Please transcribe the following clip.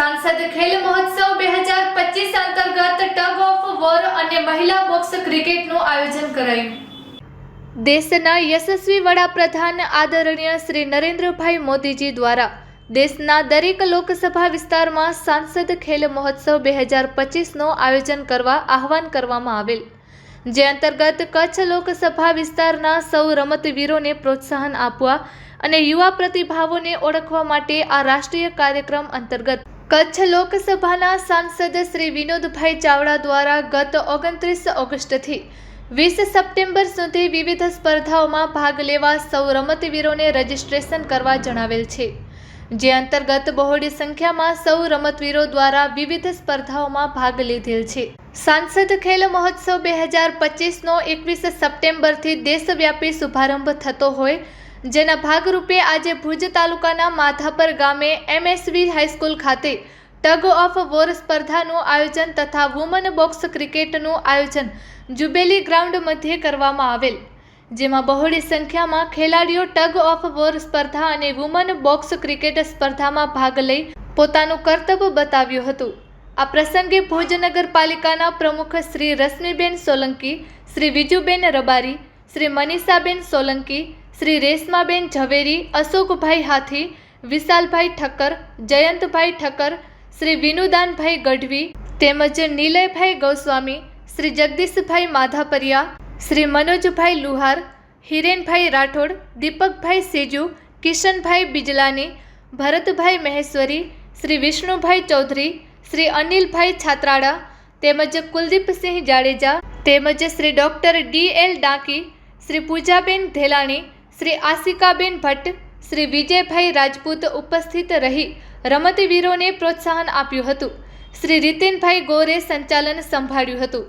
સાંસદ ખેલ મહોત્સવ બે હજાર પચીસ અંતર્ગત ટગ ઓફ વોર અને મહિલા બોક્સ ક્રિકેટનું આયોજન કરાયું. દેશના યશસ્વી વડાપ્રધાન આદરણીય શ્રી નરેન્દ્રભાઈ મોદીજી દ્વારા દેશના દરેક લોકસભા વિસ્તારમાં સાંસદ ખેલ મહોત્સવ બે હજાર પચીસનું આયોજન કરવા આહવાન કરવામાં આવેલ. જે અંતર્ગત કચ્છ લોકસભા વિસ્તારના સૌ રમતવીરોને પ્રોત્સાહન આપવા અને યુવા પ્રતિભાવોને ઓળખવા માટે આ રાષ્ટ્રીય કાર્યક્રમ અંતર્ગત કચ્છ લોકસભાના સાંસદ શ્રી વિનોદભાઈ ચાવડા દ્વારા ગત ઓગણત્રીસ ઓગસ્ટથી વીસ સપ્ટેમ્બર સુધી વિવિધ સ્પર્ધાઓમાં ભાગ લેવા સૌ રમતવીરોને રજીસ્ટ્રેશન કરવા જણાવેલ છે. જે અંતર્ગત બહોળી સંખ્યામાં સૌ રમતવીરો દ્વારા વિવિધ સ્પર્ધાઓમાં ભાગ લીધેલ છે. સાંસદ ખેલ મહોત્સવ બે હજાર પચીસનો એકવીસ સપ્ટેમ્બરથી દેશવ્યાપી શુભારંભ થતો હોય જેના ભાગરૂપે આજે ભુજ તાલુકાના માધાપર ગામે એમએસવી હાઈસ્કૂલ ખાતે ટગ ઓફ વોર સ્પર્ધાનું આયોજન તથા વુમન બોક્સ ક્રિકેટનું આયોજન જુબેલી ગ્રાઉન્ડ મધ્યે કરવામાં આવેલ, જેમાં બહોળી સંખ્યામાં ખેલાડીઓ ટગ ઓફ વોર સ્પર્ધા અને વુમન બોક્સ ક્રિકેટ સ્પર્ધામાં ભાગ લઈ પોતાનું કર્તવ્ય બતાવ્યું હતું. આ પ્રસંગે ભુજ નગરપાલિકાના પ્રમુખ શ્રી રશ્મિબેન સોલંકી, શ્રી વિજુબેન રબારી, શ્રી મનીષાબેન સોલંકી શ્રી રેશમાબેન ઝવેરી, અશોકભાઈ હાથી, વિશાલભાઈ ઠક્કર, જયંતભાઈ ઠક્કર, શ્રી વિનુદાનભાઈ ગઢવી, તેમજ નીલયભાઈ ગૌસ્વામી, શ્રી જગદીશભાઈ માધાપરિયા, શ્રી મનોજભાઈ લુહાર, હિરેનભાઈ રાઠોડ, દીપકભાઈ સેજુ, કિશનભાઈ બિજલાની, ભરતભાઈ મહેશ્વરી, શ્રી વિષ્ણુભાઈ ચૌધરી, શ્રી અનિલભાઈ છાત્રાડા, તેમજ કુલદીપસિંહ જાડેજા, તેમજ Shri doctor D L Danki, Shri Pujaben Dhelani Shri Ashikaben Bhatt, Shri Vijaybhai Rajput ઉપસ્થિત રહી રમતવીરોને પ્રોત્સાહન આપ્યું હતું. શ્રી રીતેનભાઈ ગોરે સંચાલન સંભાળ્યું હતું.